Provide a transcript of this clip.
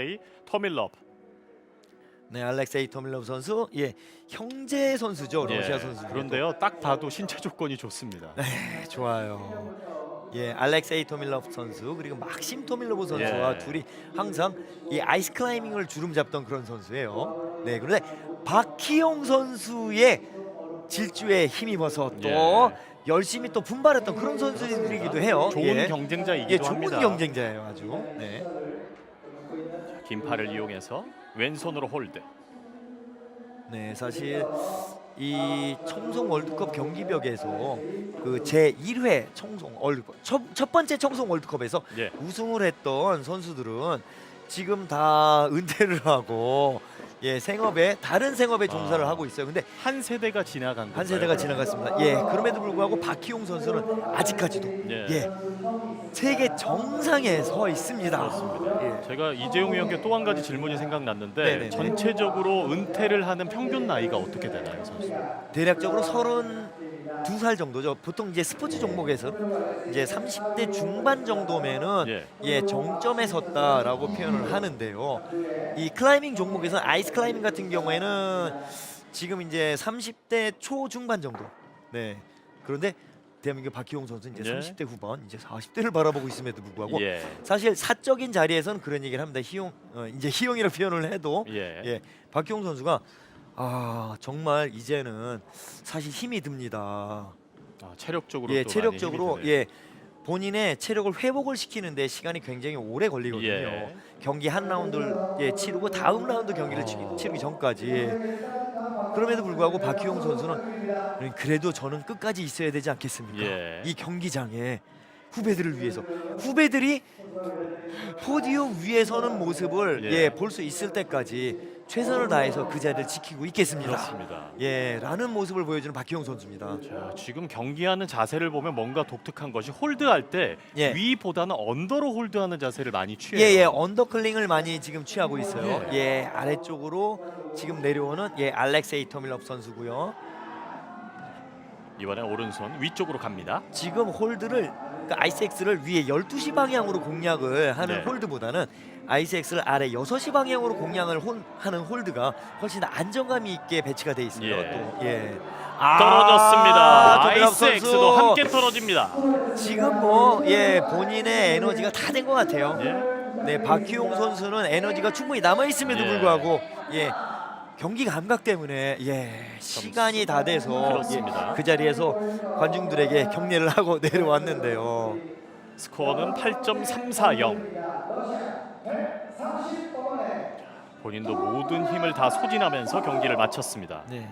알렉세이 터밀럽. 네, 알렉세이 토밀로브 선수, 예, 형제 선수죠, 러시아 예, 선수. 그런데요, 딱 봐도 신체 조건이 좋습니다. 또. 네, 좋아요. 예, 알렉세이 토밀로브 선수 그리고 막심 토밀로브 선수와 예. 둘이 항상 이 아이스 클라이밍을 주름 잡던 그런 선수예요. 네, 그런데 박희용 선수의 질주에 힘입어서 또 예. 열심히 또 분발했던 그런 선수들이기도 해요. 좋은 예. 경쟁자이기도 예, 좋은 합니다. 경쟁자예요, 아주. 네. 긴 팔을 이용해서 왼손으로 홀드. 네, 사실 이 청송 월드컵 경기벽에서 그 제 1회 청송 월드컵 첫, 첫 번째 청송 월드컵에서 예. 우승을 했던 선수들은 지금 다 은퇴를 하고 예 생업에 다른 생업에 종사를 아. 하고 있어요. 근데 한 세대가 지나간 한 건가요? 세대가 지나갔습니다. 예 그럼에도 불구하고 박희용 선수는 아직까지도 예. 예 세계 정상에 서 있습니다. 그렇습니다. 예. 제가 이재용 위원께 또 한 가지 질문이 생각났는데 네네네. 전체적으로 은퇴를 하는 평균 나이가 어떻게 되나요, 선수? 대략적으로 32살 정도죠. 보통 이제 스포츠 종목에서 이제 30대 중반 정도면은 예. 예, 정점에 섰다라고 표현을 하는데요. 이 클라이밍 종목에서 아이스 클라이밍 같은 경우에는 지금 이제 30대 초중반 정도. 네. 그런데 대한민국 박희용 선수 이제 예. 30대 후반, 이제 40대를 바라보고 있음에도 불구하고 예. 사실 사적인 자리에서는 그런 얘기를 합니다. 희용 어, 이제 희용이라고 표현을 해도 예. 예, 박희용 선수가 아 정말 이제는 사실 힘이 듭니다. 아, 체력적으로 예, 또 체력적으로 힘이 드네요. 예 본인의 체력을 회복을 시키는데 시간이 굉장히 오래 걸리거든요. 예. 경기 한 라운드를 예, 치르고 다음 라운드 경기를 치, 어. 치르기 전까지 그럼에도 불구하고 박희용 선수는 그래도 저는 끝까지 있어야 되지 않겠습니까? 예. 이 경기장에 후배들을 위해서 후배들이 포디움 위에 서는 모습을 예. 예, 볼 수 있을 때까지 최선을 다해서 그 자리를 지키고 있겠습니다. 그렇습니다. 예, 라는 모습을 보여주는 박희용 선수입니다. 자, 지금 경기하는 자세를 보면 뭔가 독특한 것이 홀드할 때 예. 위보다는 언더로 홀드하는 자세를 많이 취해요. 예, 예, 언더 클링을 많이 지금 취하고 있어요. 예. 예, 아래쪽으로 지금 내려오는 예, 알렉세이 터밀럽 선수고요. 이번엔 오른손 위쪽으로 갑니다. 지금 홀드를 그 아이스엑스를 위에 12시 방향으로 공략을 하는 네. 홀드보다는 아이스엑스를 아래 6시 방향으로 공략을 혼, 하는 홀드가 훨씬 안정감이 있게 배치가 돼 있어요. 예. 또 예. 떨어졌습니다. 토밀럽 아이스엑스도 선수. 함께 떨어집니다. 지금 뭐 예, 본인의 에너지가 다 된 것 같아요. 예. 네, 박희용 선수는 에너지가 충분히 남아 있음에도 예. 불구하고 예. 경기 감각 때문에 예 시간이 다 돼서 예, 그 자리에서 관중들에게 격려를 하고 내려왔는데요. 스코어는 8.340. 본인도 모든 힘을 다 소진하면서 경기를 마쳤습니다. 네.